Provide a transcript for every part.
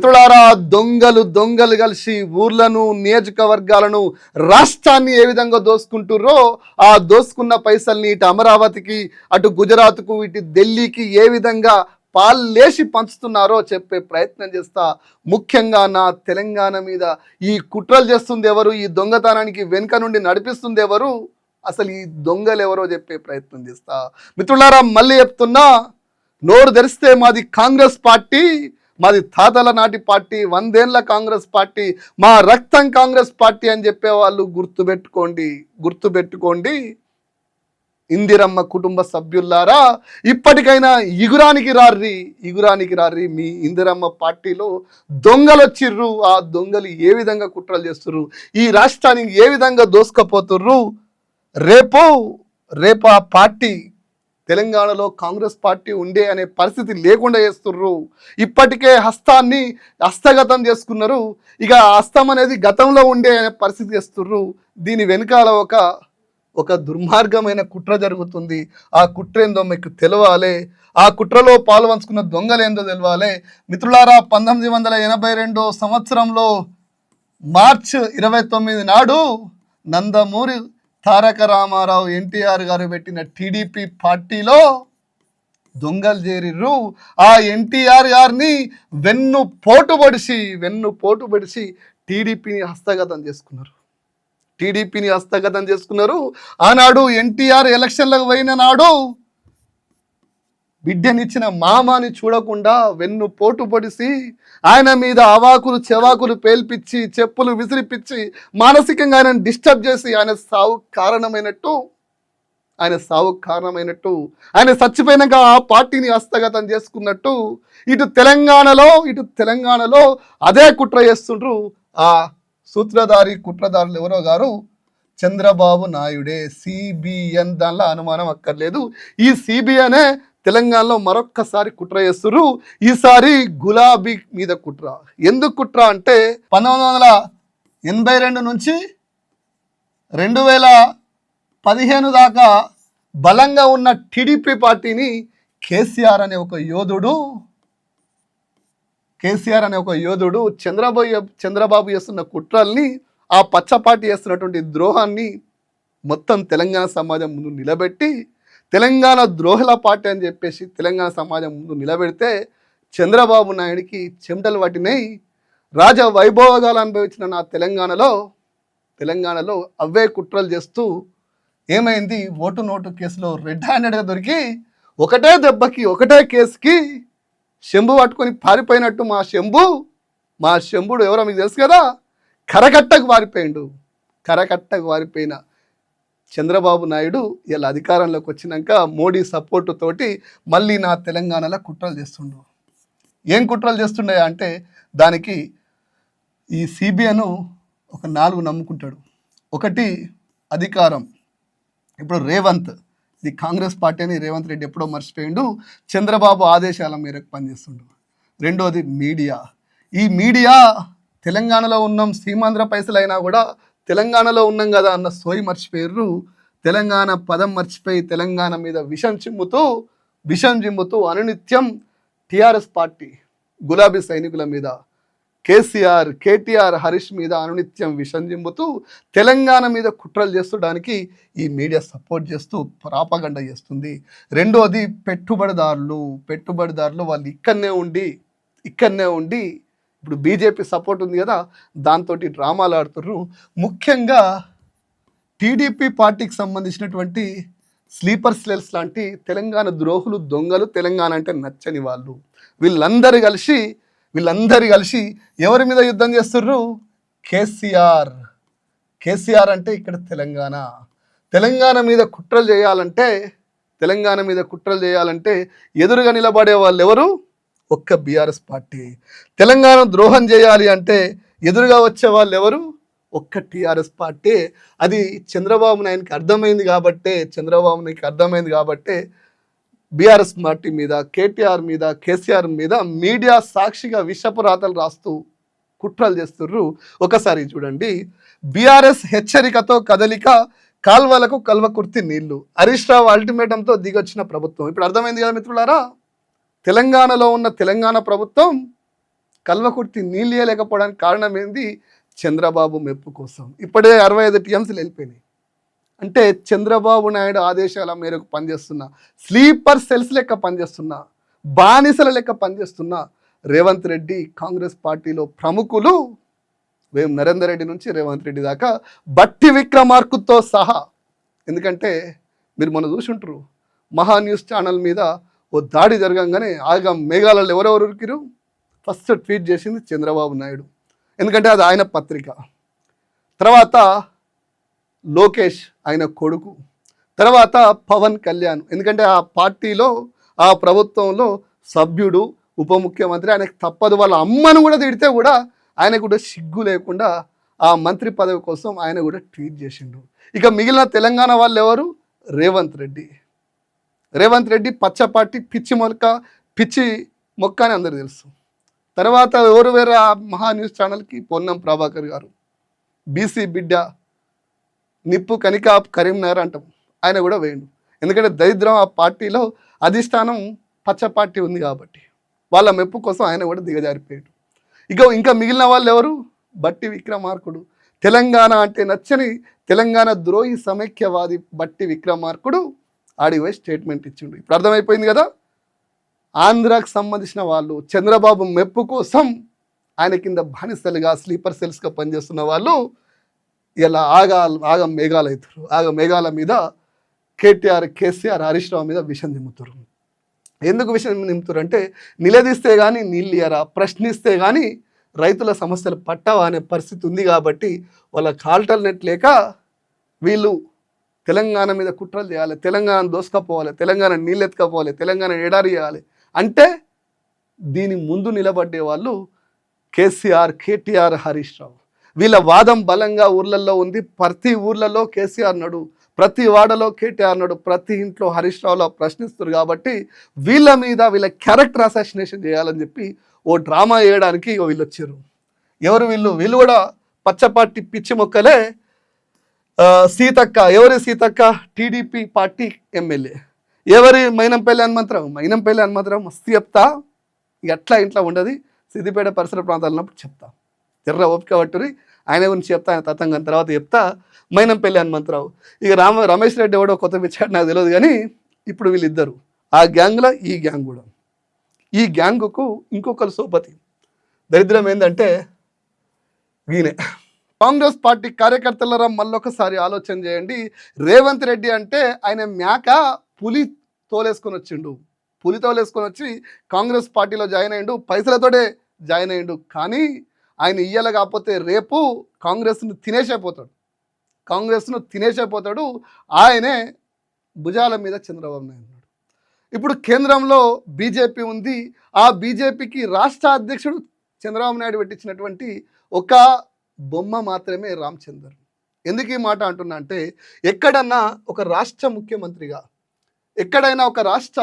మిత్రులారా దొంగలు దొంగలు కలిసి ఊర్లను నియోజకవర్గాలను రాష్ట్రాన్ని ఏ విధంగా దోసుకుంటుర్రో ఆ దోసుకున్న పైసల్ని ఇటు అమరావతికి అటు గుజరాత్కు ఇటు ఢిల్లీకి ఏ విధంగా పాల్లేసి పంచుతున్నారో చెప్పే ప్రయత్నం చేస్తా. ముఖ్యంగా నా తెలంగాణ మీద ఈ కుట్రలు చేస్తుంది ఎవరు ఈ దొంగతనానికి వెనుక నుండి నడిపిస్తుంది ఎవరు అసలు ఈ దొంగలు ఎవరో చెప్పే ప్రయత్నం చేస్తా. మిత్రులారా మళ్ళీ చెప్తున్నా నోరు తెరిస్తే మాది కాంగ్రెస్ పార్టీ మాది తాతల నాటి పార్టీ వందేళ్ళ కాంగ్రెస్ పార్టీ మా రక్తం కాంగ్రెస్ పార్టీ అని చెప్పేవాళ్ళు గుర్తుపెట్టుకోండి గుర్తుపెట్టుకోండి ఇందిరమ్మ కుటుంబ సభ్యులారా ఇప్పటికైనా ఇగురానికి రార్రి ఇగురానికి రార్రి మీ ఇందిరమ్మ పార్టీలో దొంగలు వచ్చిర్రు ఆ దొంగలు ఏ విధంగా కుట్రలు చేస్తుర్రు? ఈ రాష్ట్రానికి ఏ విధంగా దోసుకపోతుర్రు? రేపు రేపు ఆ పార్టీ తెలంగాణలో కాంగ్రెస్ పార్టీ ఉండే అనే పరిస్థితి లేకుండా చేస్తుర్రు. ఇప్పటికే హస్తాన్ని హస్తగతం చేసుకున్నారు. ఇక హస్తం అనేది గతంలో ఉండే అనే పరిస్థితి చేస్తుర్రు. దీని వెనకాల ఒక ఒక దుర్మార్గమైన కుట్ర జరుగుతుంది. ఆ కుట్ర ఏందో మీకు తెలవాలి. ఆ కుట్రలో పాల్పంచుకున్న దొంగలేందో తెలవాలి. మిత్రులారా పంతొమ్మిది వందల ఎనభై రెండో సంవత్సరంలో మార్చ్ ఇరవై తొమ్మిది నాడు నందమూరి తారక రామారావు ఎన్టీఆర్ గారు పెట్టిన టీడీపీ పార్టీలో దొంగలు చేరిర్రు. ఆ ఎన్టీఆర్ గారిని వెన్ను పోటు వెన్ను పోటు టీడీపీని హస్తగతం చేసుకున్నారు. టీడీపీని హస్తగతం చేసుకున్నారు. ఆనాడు ఎన్టీఆర్ ఎలక్షన్లకు పోయిన నాడు బిడ్డనిచ్చిన మామాని చూడకుండా వెన్ను పోటు పొడిసి ఆయన మీద అవాకులు చెవాకులు పేల్పించి చెప్పులు విసిరిపించి మానసికంగా ఆయన డిస్టర్బ్ చేసి ఆయన సావు కారణమైనట్టు ఆయన సావు కారణమైనట్టు ఆయన చచ్చిపోయినాక ఆ పార్టీని హస్తగతం చేసుకున్నట్టు ఇటు తెలంగాణలో ఇటు తెలంగాణలో అదే కుట్ర చేస్తుండ్రు ఆ సూత్రధారి కుట్రధారులు ఎవరో గారు? చంద్రబాబు నాయుడే సిబిఎన్ దానిలో అనుమానం అక్కర్లేదు. ఈ సిబిఎనే తెలంగాణలో మరొక్కసారి కుట్ర చేస్తున్నారు ఈసారి గులాబీ మీద కుట్ర. ఎందుకు కుట్ర అంటే పంతొమ్మిది వందల ఎనభై రెండు నుంచి రెండు వేల పదిహేను దాకా బలంగా ఉన్న టీడీపీ పార్టీని కేసీఆర్ అనే ఒక యోధుడు కేసీఆర్ అనే ఒక యోధుడు చంద్రబాబు చంద్రబాబు చేస్తున్న కుట్రల్ని ఆ పచ్చపాటి చేస్తున్నటువంటి ద్రోహాన్ని మొత్తం తెలంగాణ సమాజం ముందు నిలబెట్టి తెలంగాణ ద్రోహుల పార్టీ అని చెప్పేసి తెలంగాణ సమాజం ముందు నిలబెడితే చంద్రబాబు నాయుడికి చెమటలు పట్టినాయి రాజ వైభోగాలు అనుభవించిన నా తెలంగాణలో తెలంగాణలో అవే కుట్రలు చేస్తూ ఏమైంది? ఓటు నోటు కేసులో రెడ్ హ్యాండెడ్గా దొరికి ఒకటే దెబ్బకి ఒకటే కేసుకి శంభు పట్టుకొని పారిపోయినట్టు మా శంభు మా శంభుడు ఎవరో మీకు తెలుసు కదా? కరకట్టకు పారిపోయిండు కరకట్టకు పారిపోయిన చంద్రబాబు నాయుడు ఇలా అధికారంలోకి వచ్చినాక మోడీ సపోర్టు తోటి మళ్ళీ నా తెలంగాణలో కుట్రలు చేస్తుండు. ఏం కుట్రలు చేస్తుండే అంటే దానికి ఈ సిబిఐను ఒక నాలుగు నమ్ముకుంటాడు. ఒకటి అధికారం. ఇప్పుడు రేవంత్ ఇది కాంగ్రెస్ పార్టీ అని రేవంత్ రెడ్డి ఎప్పుడో మర్చిపోయిండు. చంద్రబాబు ఆదేశాల మేరకు పనిచేస్తుండు. రెండోది మీడియా. ఈ మీడియా తెలంగాణలో ఉన్నాం సీమాంధ్ర పైసలైనా కూడా తెలంగాణలో ఉన్నాం కదా అన్న సోయి మర్చిపోయారు తెలంగాణ పదం మర్చిపోయి తెలంగాణ మీద విషం చిమ్ముతూ విషం చిమ్ముతూ అనునిత్యం టిఆర్ఎస్ పార్టీ గులాబీ సైనికుల మీద కేసీఆర్ కేటీఆర్ హరీష్ మీద అనునిత్యం విషం జింపుతూ తెలంగాణ మీద కుట్రలు చేస్తడానికి ఈ మీడియా సపోర్ట్ చేస్తూ ప్రాపగండ చేస్తుంది. రెండోది పెట్టుబడిదారులు పెట్టుబడిదారులు వాళ్ళు ఇక్కడనే ఉండి ఇక్కడనే ఉండి ఇప్పుడు బీజేపీ సపోర్ట్ ఉంది కదా దాంతో డ్రామాలు ఆడుతున్నారు ముఖ్యంగా టీడీపీ పార్టీకి సంబంధించినటువంటి స్లీపర్ సెల్స్ లాంటి తెలంగాణ ద్రోహులు దొంగలు తెలంగాణ అంటే నచ్చని వాళ్ళు. వీళ్ళందరూ కలిసి వీళ్ళందరూ కలిసి ఎవరి మీద యుద్ధం చేస్తుర్రు? కేసీఆర్. కేసీఆర్ అంటే ఇక్కడ తెలంగాణ. తెలంగాణ మీద కుట్రలు చేయాలంటే తెలంగాణ మీద కుట్రలు చేయాలంటే ఎదురుగా నిలబడే వాళ్ళు ఎవరు ఒక్క బీఆర్ఎస్ పార్టీ. తెలంగాణ ద్రోహం చేయాలి అంటే ఎదురుగా వచ్చే వాళ్ళు ఎవరు ఒక్క టీఆర్ఎస్ పార్టీ. అది చంద్రబాబు నాయనకి అర్థమైంది కాబట్టే చంద్రబాబు నాయునికి అర్థమైంది కాబట్టే బీఆర్ఎస్ పార్టీ మీద కేటీఆర్ మీద కేసీఆర్ మీద మీడియా సాక్షిగా విషపురాతలు రాస్తూ కుట్రలు చేస్తుర్రు. ఒకసారి చూడండి. బీఆర్ఎస్ హెచ్చరికతో కదలిక కాల్వలకు కల్వకుర్తి నీళ్ళు. హరీష్ రావు అల్టిమేటంతో దిగొచ్చిన ప్రభుత్వం. ఇప్పుడు అర్థమైంది కదా మిత్రులారా? తెలంగాణలో ఉన్న తెలంగాణ ప్రభుత్వం కల్వకుర్తి నీళ్ళు ఇవ్వలేకపోవడానికి కారణం ఏంది? చంద్రబాబు మెప్పు కోసం. ఇప్పుడే అరవై ఐదు టీఎంసీలు వెళ్ళిపోయినాయి. అంటే చంద్రబాబు నాయుడు ఆదేశాల మేరకు పనిచేస్తున్న స్లీపర్ సెల్స్ లెక్క పనిచేస్తున్న బానిసల లెక్క పనిచేస్తున్న రేవంత్ రెడ్డి కాంగ్రెస్ పార్టీలో ప్రముఖులు వేం నరేందర్ రెడ్డి నుంచి రేవంత్ రెడ్డి దాకా బట్టి విక్రమార్కుతో సహా. ఎందుకంటే మీరు మొన్న చూసుంటారు మహా న్యూస్ ఛానల్ మీద ఓ దాడి జరగంగానే ఆగా మేఘాలలో ఎవరెవరు ఉరికిరు ఫస్ట్ ట్వీట్ చేసింది చంద్రబాబు నాయుడు. ఎందుకంటే అది ఆయన పత్రిక. తర్వాత లోకేష్ ఆయన కొడుకు. తర్వాత పవన్ కళ్యాణ్. ఎందుకంటే ఆ పార్టీలో ఆ ప్రభుత్వంలో సభ్యుడు ఉప ముఖ్యమంత్రి ఆయనకు తప్పదు. వాళ్ళ అమ్మను కూడా తిడితే కూడా ఆయన కూడా సిగ్గు లేకుండా ఆ మంత్రి పదవి కోసం ఆయన కూడా ట్వీట్ చేసిండు. ఇక మిగిలిన తెలంగాణ వాళ్ళు ఎవరు రేవంత్ రెడ్డి. రేవంత్ రెడ్డి పచ్చపాటి పిచ్చి మొలక పిచ్చి మొక్క అని అందరు తెలుసు. తర్వాత ఎవరు వేరే ఆ మహా న్యూస్ ఛానల్కి పొన్నం ప్రభాకర్ గారు. బీసీ బిడ్డ నిప్పు కనిక కరీంనగర్ అంటాం. ఆయన కూడా వేయండు. ఎందుకంటే దరిద్రం ఆ పార్టీలో అధిష్టానం పచ్చ పార్టీ ఉంది కాబట్టి. వాళ్ళ మెప్పు కోసం ఆయన కూడా దిగజారిపోయాడు. ఇక ఇంకా మిగిలిన వాళ్ళు ఎవరు? బట్టి విక్రమార్కుడు. తెలంగాణ అంటే నచ్చని తెలంగాణ ద్రోహి సమైక్యవాది బట్టి విక్రమార్కుడు. ఆడికి పోయి స్టేట్మెంట్ ఇచ్చిండు. ఇప్పుడు అర్థమైపోయింది కదా? ఆంధ్రాకు సంబంధించిన వాళ్ళు చంద్రబాబు మెప్పు కోసం ఆయన కింద బానిసలుగా స్లీపర్ సెల్స్గా పనిచేస్తున్న వాళ్ళు ఇలా ఆగా ఆగ మేఘాలు అవుతారు ఆగ మేఘాల మీద కేటీఆర్ కేసీఆర్ హరీష్ రావు మీద విషం దిమ్ముతారు ఎందుకు విషయం నింపుతారు అంటే నిలదీస్తే కానీ నీళ్ళు ఇయ్యరా ప్రశ్నిస్తే కానీ రైతుల సమస్యలు పట్టవా అనే పరిస్థితి ఉంది కాబట్టి వాళ్ళ కాల్టల్నెట్ లేక వీళ్ళు తెలంగాణ మీద కుట్రలు చేయాలి తెలంగాణ దోసుకపోవాలి తెలంగాణ నీళ్ళు ఎత్తుకపోవాలి తెలంగాణ ఎడారి చేయాలి. అంటే దీని ముందు నిలబడ్డే వాళ్ళు కేసీఆర్ కేటీఆర్ హరీష్ రావు. వీళ్ళ వాదం బలంగా ఊర్లలో ఉంది. ప్రతి ఊర్లలో కేసీఆర్ నడు ప్రతి వాడలో కేటీఆర్ నడు ప్రతి ఇంట్లో హరీష్ రావులో ప్రశ్నిస్తారు కాబట్టి వీళ్ళ మీద వీళ్ళ క్యారెక్టర్ అసాసినేషన్ చేయాలని చెప్పి ఓ డ్రామా వేయడానికి వీళ్ళు వచ్చారు. ఎవరు వీళ్ళు? వీళ్ళు కూడా పచ్చపాటి పిచ్చి మొక్కలే సీతక్క ఎవరి సీతక్క? TDP party MLA. ఎవరి? మైనంపల్లి హనుమంతరావు. మైనంపల్లి హనుమంతరావు మస్తు చెప్తా. ఇక అట్లా ఇంట్లో ఉండదు. సిద్దిపేట పరిసర ప్రాంతాలు ఉన్నప్పుడు చెప్తా. ఎర్ర ఓపిక పట్టుని ఆయన గురించి చెప్తా ఆయన తతంగం తర్వాత చెప్తా. మైనంపల్లి హనుమంతరావు. ఇక రామ రమేష్ రెడ్డి ఎవడో కొత్త పిచ్చాడు నాకు తెలియదు కానీ ఇప్పుడు వీళ్ళిద్దరు. ఆ గ్యాంగ్లో ఈ గ్యాంగ్ కూడా. ఈ గ్యాంగ్కు ఇంకొకరు సోపతి. దరిద్రం ఏంటంటే ఈయనే. కాంగ్రెస్ పార్టీ కార్యకర్తలరా మళ్ళొకసారి ఆలోచన చేయండి. రేవంత్ రెడ్డి అంటే ఆయన మేక పులి తోలేసుకొని వచ్చిండు. పులి తోలేసుకొని వచ్చి కాంగ్రెస్ పార్టీలో జాయిన్ అయ్యిండు. పైసలతోటే జాయిన్ అయ్యిండు. కానీ ఆయన ఇయ్యాల కాకపోతే రేపు కాంగ్రెస్ను తినేసైపోతాడు కాంగ్రెస్ను తినేసైపోతాడు ఆయనే భుజాల మీద చంద్రబాబు నాయుడు ఇప్పుడు కేంద్రంలో బీజేపీ ఉంది. ఆ బీజేపీకి రాష్ట్ర అధ్యక్షుడు చంద్రబాబు నాయుడు పెట్టించినటువంటి ఒక బొమ్మ మాత్రమే రామచందర్ ఎందుకు ఈ మాట అంటున్నా అంటే ఎక్కడన్నా ఒక రాష్ట్ర ముఖ్యమంత్రిగా ఎక్కడైనా ఒక రాష్ట్ర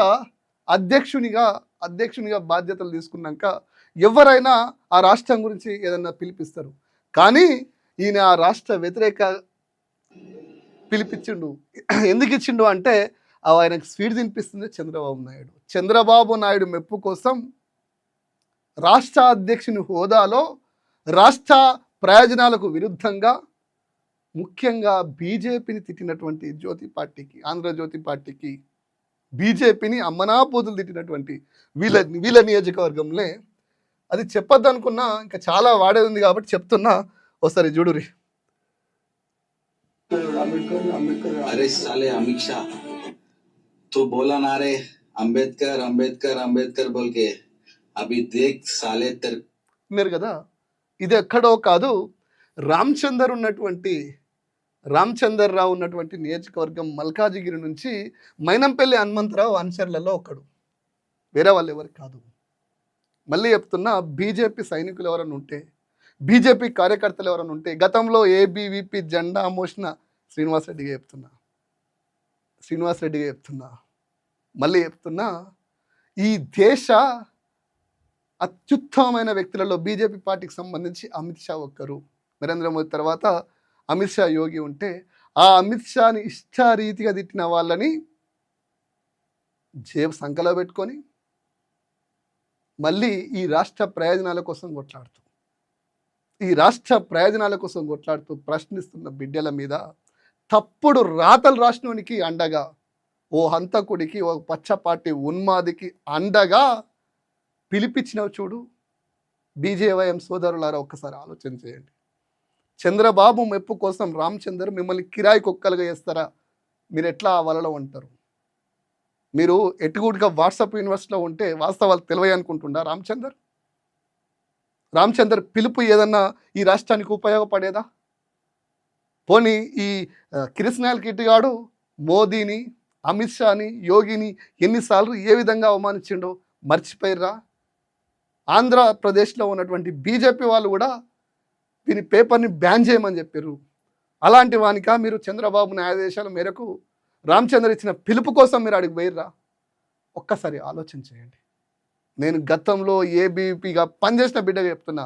అధ్యక్షునిగా అధ్యక్షునిగా బాధ్యతలు తీసుకున్నాక ఎవరైనా ఆ రాష్ట్రం గురించి ఏదన్నా పిలిపిస్తారు. కానీ ఈయన ఆ రాష్ట్ర వ్యతిరేక పిలిపించిండు. ఎందుకు ఇచ్చిండు అంటే ఆ ఆయనకు స్వీట్ తినిపిస్తుంది చంద్రబాబు నాయుడు. చంద్రబాబు నాయుడు మెప్పు కోసం రాష్ట్ర అధ్యక్షుని హోదాలో రాష్ట్ర ప్రయోజనాలకు విరుద్ధంగా ముఖ్యంగా బీజేపీని తిట్టినటువంటి జ్యోతి పార్టీకి ఆంధ్రజ్యోతి పార్టీకి బీజేపీని అమ్మనాపోతులు తిట్టినటువంటి వీళ్ళ వీళ్ళ నియోజకవర్గంలో అది చెప్పొద్దు అనుకున్నా ఇంకా చాలా వాడే ఉంది కాబట్టి చెప్తున్నా ఒకసారి చూడురి अरे साले अमित शाह तू बोला ना रे अंबेडकर अंबेडकर अंबेडकर बोल के अभी देख साले तेरे విన్నారు కదా ఇది ఎక్కడో కాదు రామచందర్ ఉన్నటువంటి రామచందర్ రావు ఉన్నటువంటి నియోజకవర్గం మల్కాజిగిరి నుంచి మైనంపల్లి హనుమంతరావు అనుచరులలో ఒకడు. వేరే వాళ్ళు ఎవరు కాదు. మళ్ళీ చెప్తున్నా బీజేపీ సైనికులు ఎవరైనా ఉంటే బీజేపీ కార్యకర్తలు ఎవరైనా ఉంటే గతంలో ఏబీవీపీ జెండా మోసిన శ్రీనివాసరెడ్డిగా చెప్తున్నా. శ్రీనివాసరెడ్డిగా చెప్తున్నా. మళ్ళీ చెప్తున్నా ఈ దేశ అత్యుత్తమమైన వ్యక్తులలో బీజేపీ పార్టీకి సంబంధించి అమిత్ షా ఒక్కరు. నరేంద్ర మోదీ తర్వాత అమిత్ షా యోగి ఉంటే ఆ అమిత్ షాని ఇష్టారీతిగా తిట్టిన వాళ్ళని జేబు సంఖలో పెట్టుకొని మళ్ళీ ఈ రాష్ట్ర ప్రయోజనాల కోసం కొట్లాడుతూ ఈ రాష్ట్ర ప్రయోజనాల కోసం కొట్లాడుతూ ప్రశ్నిస్తున్న బిడ్డల మీద తప్పుడు రాతలు రాసినోనికి అండగా ఓ హంతకుడికి ఓ పచ్చపాటి ఉన్మాదికి అండగా పిలిపించినవి చూడు. బీజేవైఎం సోదరులారా ఒక్కసారి ఆలోచన చేయండి. చంద్రబాబు మెప్పు కోసం రామచందర్ మిమ్మల్ని కిరాయి కుక్కలుగా చేస్తారా? మీరు ఎట్లా ఆ వలలో ఉంటారు? మీరు ఎటుగుడిగా వాట్సాప్ యూనివర్సిటీలో ఉంటే వాస్తవాలు తెలివై రామచందర్? రామచందర్ పిలుపు ఏదన్నా ఈ రాష్ట్రానికి ఉపయోగపడేదా? పోనీ ఈ ఆ, కిరసనాయల్ కిట్టిగాడు మోదీని అమిత్ షాని యోగిని ఎన్నిసార్లు ఏ విధంగా అవమానించిండో మర్చిపోయిర్రా? ఆంధ్రప్రదేశ్లో ఉన్నటువంటి బీజేపీ వాళ్ళు కూడా దీని పేపర్ని బ్యాన్ చేయమని చెప్పారు అలాంటి వానిక మీరు చంద్రబాబు న్యాయాదేశాల మేరకు రామచంద్ర ఇచ్చిన పిలుపు కోసం మీరు అడిగి పోయిర్రా? ఒక్కసారి ఆలోచన చేయండి. నేను గతంలో ఏబీపీగా పనిచేసిన బిడ్డగా చెప్తున్నా.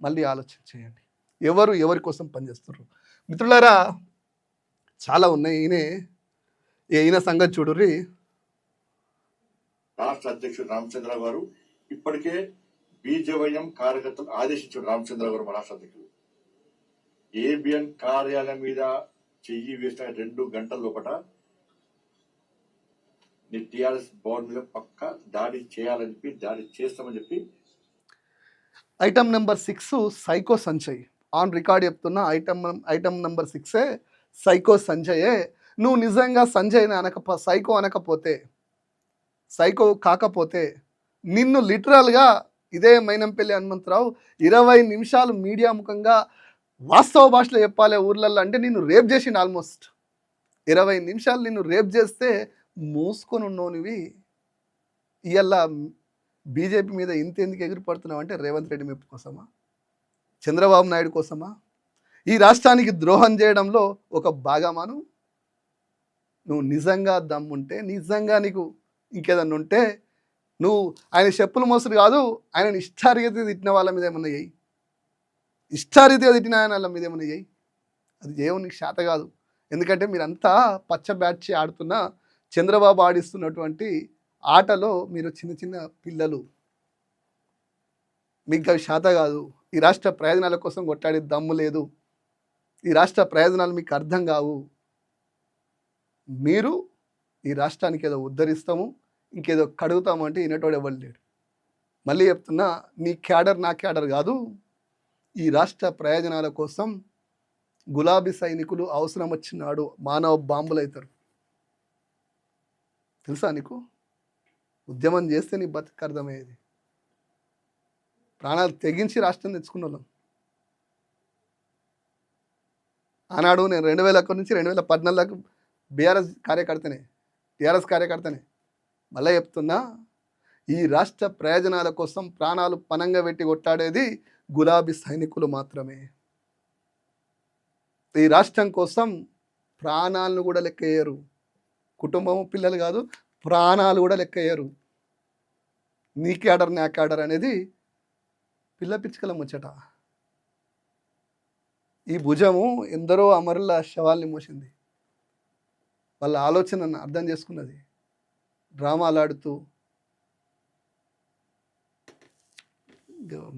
మళ్ళీ ఆలోచన చేయండి. ఎవరు ఎవరి కోసం పనిచేస్తున్నారు మిత్రులారా చాలా ఉన్నాయి. ఈయనే ఈయన సంగతి చూడుర్రి. రాష్ట్ర అధ్యక్షుడు రామచంద్ర గారు ఇప్పటికే బీజవయం కార్యకర్తలు ఆదేశించారు రామచంద్ర గారు మా రాష్ట్ర అధ్యక్షుడు ఏబిఎన్ కార్యాలయం మీద చెయ్యి వేసిన రెండు గంటల లోపల నీ భవన్ మీద పక్క దాడి చేయాలని చెప్పి దాడి చేస్తామని చెప్పి item number six psycho Sanjay on record చెప్తున్న ఐటమ్ ఐటమ్ నెంబర్ సిక్సే సైకో సంజయే నువ్వు నిజంగా సంజయ్ని అనకపో సైకో అనకపోతే సైకో కాకపోతే నిన్ను లిటరల్గా ఇదే మైనంపల్లి హనుమంతరావు ఇరవై నిమిషాలు మీడియా ముఖంగా వాస్తవ భాషలో చెప్పాలి ఊర్లలో అంటే నిన్ను రేప్ చేసిండు ఆల్మోస్ట్. ఇరవై నిమిషాలు నిన్ను రేప్ చేస్తే మూసుకొని ఉన్నోనివి ఇవల్ల బీజేపీ మీద ఇంత ఎందుకు ఎగిరిపడుతున్నావు అంటే రేవంత్ రెడ్డి మెప్పు కోసమా? చంద్రబాబు నాయుడు కోసమా? ఈ రాష్ట్రానికి ద్రోహం చేయడంలో ఒక భాగమాను? నువ్వు నిజంగా దమ్ముంటే నిజంగా నీకు ఇంకేదన్నా ఉంటే నువ్వు ఆయన చెప్పులు మోసుడు కాదు ఆయన ఇష్టారీతిగా తిట్టిన వాళ్ళ మీద ఏమన్నా చేయి ఇష్టారీతిగా తిట్టిన ఆయన వాళ్ళ మీద ఏమన్నా చేయి అది చేయవు నీకు శాత కాదు. ఎందుకంటే మీరంతా పచ్చ బ్యాచ్ ఆడుతున్న చంద్రబాబు ఆడిస్తున్నటువంటి ఆటలో మీరు చిన్న చిన్న పిల్లలు. మీకు అవి శాత కాదు. ఈ రాష్ట్ర ప్రయోజనాల కోసం కొట్లాడే దమ్ము లేదు. ఈ రాష్ట్ర ప్రయోజనాలు మీకు అర్థం కావు. మీరు ఈ రాష్ట్రానికి ఏదో ఉద్ధరిస్తాము. ఇంకేదో కడుగుతామంటే వినేటోడు ఎవరు లేడు. మళ్ళీ చెప్తున్నా నీ క్యాడర్ నా క్యాడర్ కాదు. ఈ రాష్ట్ర ప్రయోజనాల కోసం గులాబీ సైనికులు అవసరం వచ్చినాడు మానవ బాంబులు అవుతారు తెలుసా నీకు? ఉద్యమం చేస్తే నీ బతుకు అర్థమయ్యేది. ప్రాణాలు తెగించి రాష్ట్రం తెచ్చుకున్న వాళ్ళం ఆనాడు నేను రెండు వేల ఒకటి నుంచి రెండు వేల పద్నాలుగు బీఆర్ఎస్ కార్యకర్తనే టీఆర్ఎస్ కార్యకర్తనే. మళ్ళీ చెప్తున్నా ఈ రాష్ట్ర ప్రయోజనాల కోసం ప్రాణాలు పనంగా పెట్టి కొట్లాడేది గులాబీ సైనికులు మాత్రమే. ఈ రాష్ట్రం కోసం ప్రాణాలను కూడా లెక్కయ్యారు కుటుంబం పిల్లలు కాదు ప్రాణాలు కూడా లెక్కయ్యారు నీ క్యాడర్ నా క్యాడర్ అనేది పిల్ల పిచ్చుకల ముచ్చట. ఈ భుజము ఎందరో అమరుల శవాల్ని మోసింది. వాళ్ళ ఆలోచనను అర్థం చేసుకున్నది. డ్రామాలు ఆడుతూ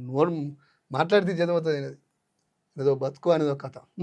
నోరు మాట్లాడితే చదవుతుంది ఏదో బతుకు అనేది ఒక కథ.